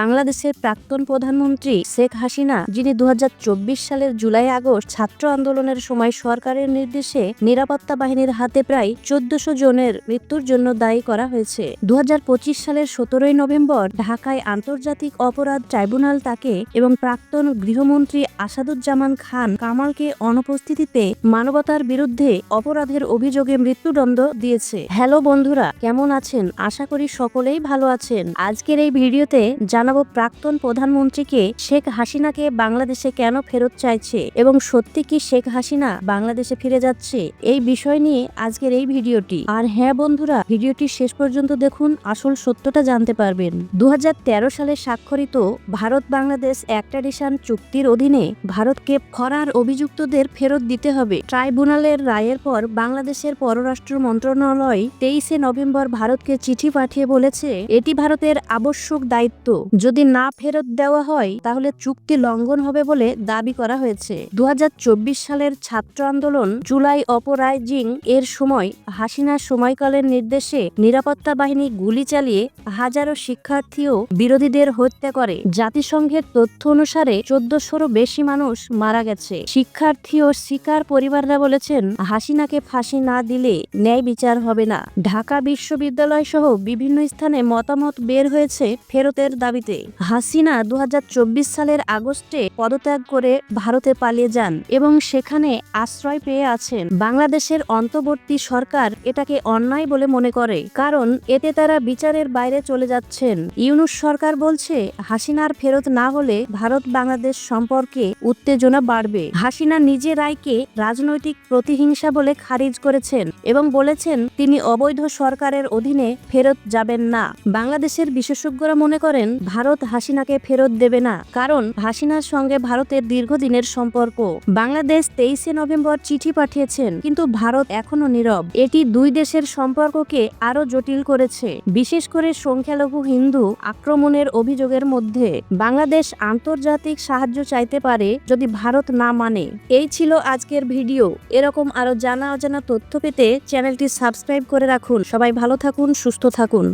বাংলাদেশের প্রাক্তন প্রধানমন্ত্রী শেখ হাসিনা, যিনি দুই হাজার চব্বিশ সালের জুলাই আগস্ট ছাত্র আন্দোলনের সময় সরকারের নির্দেশে নিরাপত্তা বাহিনীর হাতে প্রায় চোদ্দশো জনের মৃত্যুর জন্য দায়ী করা হয়েছে। দু হাজার পঁচিশ সালের সতেরোই নভেম্বর ঢাকায় আন্তর্জাতিক অপরাধ ট্রাইব্যুনাল তাকে এবং প্রাক্তন গৃহমন্ত্রী আসাদুজ্জামান খান কামালকে অনুপস্থিতিতে মানবতার বিরুদ্ধে অপরাধের অভিযোগে মৃত্যুদণ্ড দিয়েছে। হ্যালো বন্ধুরা, কেমন আছেন? আশা করি সকলেই ভালো আছেন। আজকের এই ভিডিওতে জানাব প্রাক্তন প্রধানমন্ত্রীকে শেখ হাসিনাকে বাংলাদেশে কেন ফেরত চাইছে এবং সত্যি কি শেখ হাসিনা বাংলাদেশে ফিরে যাচ্ছে? এই বিষয় নিয়ে আজকের এই ভিডিওটি। আর হ্যাঁ বন্ধুরা, ভিডিওটি শেষ পর্যন্ত দেখুন, আসল সত্যটা জানতে পারবেন। দু হাজার তেরো সালে স্বাক্ষরিত ভারত বাংলাদেশ অ্যাক্টাডিশন চুক্তির অধীনে ভারতকে খরার অভিযুক্তদের ফেরত দিতে হবে। ট্রাইব্যুনালের রায়ের পর বাংলাদেশের পররাষ্ট্র মন্ত্রণালয় তেইশে নভেম্বর ভারতকে চিঠি পাঠিয়ে বলেছে, এটি ভারতের আবশ্যক দায়িত্ব। যদি না ফেরত দেওয়া হয়, তাহলে চুক্তি লঙ্ঘন হবে বলে দাবি করা হয়েছে। দুহাজার চব্বিশ সালের ছাত্র আন্দোলন জুলাই অপরাইজিং এর সময় হাসিনার সময়কালের নির্দেশে নিরাপত্তা বাহিনী গুলি চালিয়ে হাজারো শিক্ষার্থীও বিরোধীদের হত্যা করে। জাতিসংঘের তথ্য অনুসারে চোদ্দশোরও বেশি মানুষ মারা গেছে। শিক্ষার্থী ও শিকার পরিবাররা বলেছেন, হাসিনাকে ফাঁসি না দিলে ন্যায় বিচার হবে না। ঢাকা বিশ্ববিদ্যালয় সহ বিভিন্ন স্থানে মতামত বের হয়েছে ফেরতের দাবিতে। হাসিনা দু হাজার চব্বিশ সালের আগস্টে পদত্যাগ করে ভারতে পালিয়ে যান এবং সেখানে আশ্রয় পেয়ে আছেন। বাংলাদেশের অন্তর্বর্তী সরকার এটাকে অন্যায় বলে মনে করে, কারণ এতে তারা বিচারের বাইরে চলে যাচ্ছেন। ইউনুস সরকার বলছে, হাসিনার ফেরত না হলে ভারত বাংলাদেশ সম্পর্কে উত্তেজনা বাড়বে। হাসিনা নিজে রায়কে রাজনৈতিক প্রতিহিংসা বলে খারিজ করেছেন এবং বলেছেন, তিনি অবৈধ সরকারের অধীনে ফেরত যাবেন না। বাংলাদেশের বিশেষজ্ঞরা মনে করেন ভারত হাসিনাকে ফেরত দেবে না, কারণ হাসিনার সঙ্গে ভারতের দীর্ঘদিনের সম্পর্ক। বাংলাদেশ তেইশে নভেম্বর চিঠি পাঠিয়েছেন, কিন্তু ভারত এখনও নীরব। এটি দুই দেশের সম্পর্ককে আরও জটিল করেছে, বিশেষ করে সংখ্যালঘু হিন্দু আক্রমণের অভিযোগের মধ্যে। বাংলাদেশ আন্তর্জাতিক সাহায্য চাইতে পারে যদি ভারত না মানে। এই ছিল আজকের ভিডিও। এরকম আরও জানা অজানা তথ্য পেতে চ্যানেলটি সাবস্ক্রাইব করে রাখুন। সবাই ভালো থাকুন, সুস্থ থাকুন।